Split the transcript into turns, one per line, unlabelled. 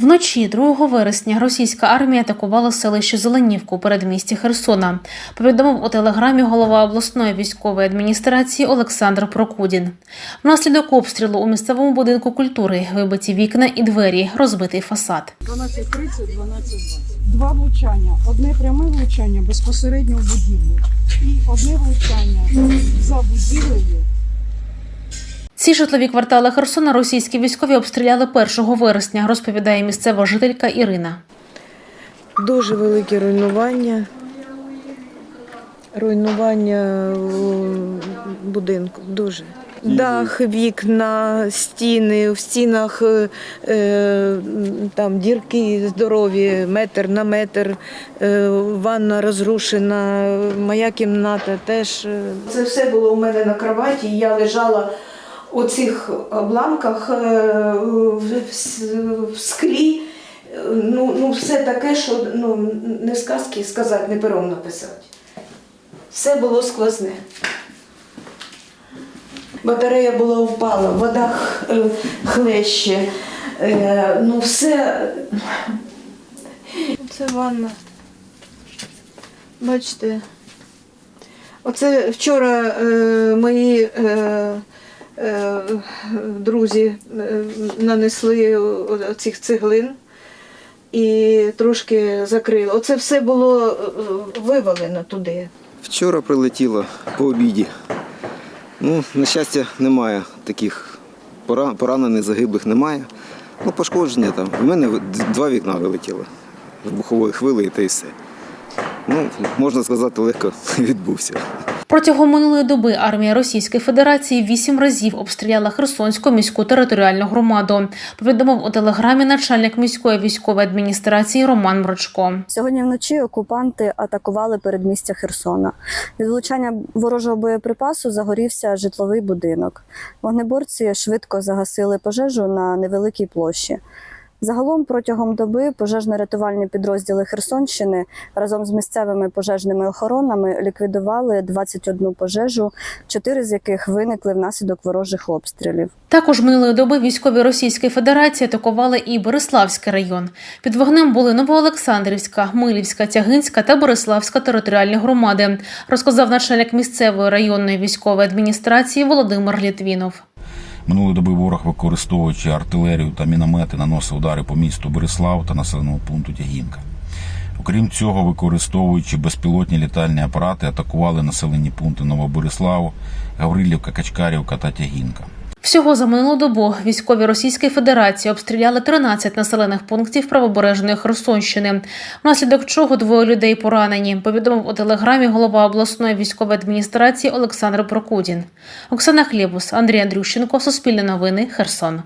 Вночі 2 вересня російська армія атакувала селище Зеленівку у передмісті Херсона. Повідомив у телеграмі голова обласної військової адміністрації Олександр Прокудін. Внаслідок обстрілу у місцевому будинку культури вибиті вікна і двері, розбитий фасад.
12.30, 12.20. Два влучання. Одне пряме влучання безпосередньо в будівлю. І одне влучання за будівлею.
Ці житлові квартали Херсона російські військові обстріляли 1 вересня, розповідає місцева жителька Ірина.
Дуже великі руйнування. Руйнування будинку. Дуже. Дах, вікна, стіни, в стінах е, е, там дірки здорові, метр на метр, е, ванна розрушена, моя кімната теж. е. Це все було у мене на кроваті, я лежала у цих обламках е, в, склі. Ну, ну все таке, що ну, не сказки сказати, не пером написати. Все було сквозне. Батарея була впала, вода е, хлеще. Е, Ну, все. Це ванна. Бачите. Оце вчора е, мої е, друзі е, нанесли цих цеглин і трошки закрили. Оце все було е, вивалено туди.
Вчора прилетіло по обіді. Ну, на щастя, немає таких поранених, загиблих немає. Ну, пошкодження там. У мене два вікна вилетіло вибухової хвили та й все. Ну, можна сказати, легко відбувся.
Протягом минулої доби армія Російської Федерації вісім разів обстріляла Херсонську міську територіальну громаду. Повідомив у телеграмі начальник міської військової адміністрації Роман Мрочко.
Сьогодні вночі окупанти атакували передмістя Херсона. Від влучання ворожого боєприпасу загорівся житловий будинок. Вогнеборці швидко загасили пожежу на невеликій площі. Загалом протягом доби пожежно-рятувальні підрозділи Херсонщини разом з місцевими пожежними охоронами ліквідували 21 пожежу, чотири з яких виникли внаслідок ворожих обстрілів.
Також минулої доби військові Російської Федерації атакували і Бориславський район. Під вогнем були Новоолександрівська, Милівська, Тягинська та Бориславська територіальні громади, розказав начальник місцевої районної військової адміністрації Володимир Літвінов.
Минулої доби ворог, використовуючи артилерію та міномети, наносив удари по місту Борислав та населеному пункту Тягінка. Окрім цього, використовуючи безпілотні літальні апарати, атакували населені пункти Новобориславу, Гаврилівка, Качкарівка та Тягінка.
Всього за минулу добу військові Російської Федерації обстріляли 13 населених пунктів правобережної Херсонщини, внаслідок чого двоє людей поранені. Повідомив у телеграмі голова обласної військової адміністрації Олександр Прокудін. Оксана Хлібус, Андрій Андрющенко, Суспільне новини, Херсон.